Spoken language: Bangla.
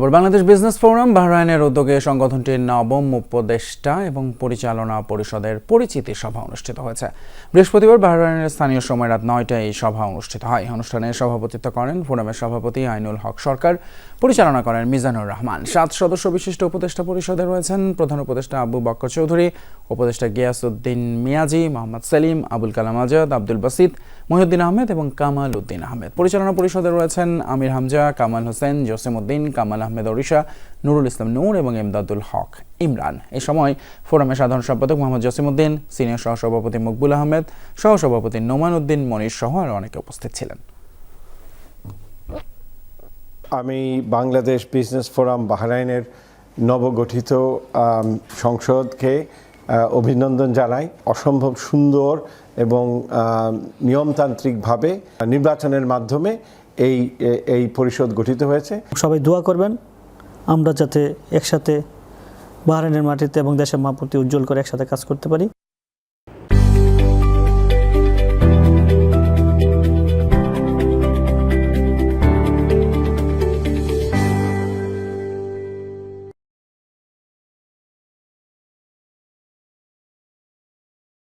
বাংলাদেশ বিজনেস ফোরাম বাহরাইনের উদ্যোগে সংগঠনটির নবম উপদেষ্টা এবং পরিচালনা পরিষদের পরিচিতি সভা অনুষ্ঠিত হয়েছে। বৃহস্পতিবার বাহরাইনের স্থানীয় সময় রাত নয়টায় এই সভা অনুষ্ঠিত হয়। অনুষ্ঠানে সভাপতিত্ব করেন ফোরামের সভাপতি আইনুল হক সরকার, পরিচালনা করেন মিজানুর রহমান। সাত সদস্য বিশিষ্ট উপদেষ্টা পরিষদে রয়েছেন প্রধান উপদেষ্টা আবু বক্কর চৌধুরী, উপদেষ্টা গিয়াসউদ্দিন মিয়াজি, মোহাম্মদ সেলিম, আবুল কালাম আজাদ, আব্দুল বাসিদ, মহিউদ্দিন আহমেদ এবং কামাল উদ্দিন আহমেদ। পরিচালনা পরিষদে রয়েছেন আমির হামজা, কামাল হোসেন জসিম উদ্দিন কামাল আহমেদ ওড়িশা, নুরুল ইসলাম নূর এবং এমদাদুল হক ইমরান। এই সময় ফোরামের সাধারণ সম্পাদক মোহাম্মদ জসিম উদ্দিন সিনিয়র সহসভাপতি মকবুল আহমেদ, সহসভাপতি নোমান উদ্দিন মনির সহ আরও অনেকে উপস্থিত ছিলেন। আমি বাংলাদেশ বিজনেস ফোরাম বাহরাইনের নবগঠিত সংসদকে অভিনন্দন জানাই। অসম্ভব সুন্দর এবং নিয়মতান্ত্রিকভাবে নির্বাচনের মাধ্যমে এই এই পরিষদ গঠিত হয়েছে। সবাই দোয়া করবেন, আমরা যাতে একসাথে বাহরাইনের মাটিতে এবং দেশের মাপতি উজ্জ্বল করে একসাথে কাজ করতে পারি।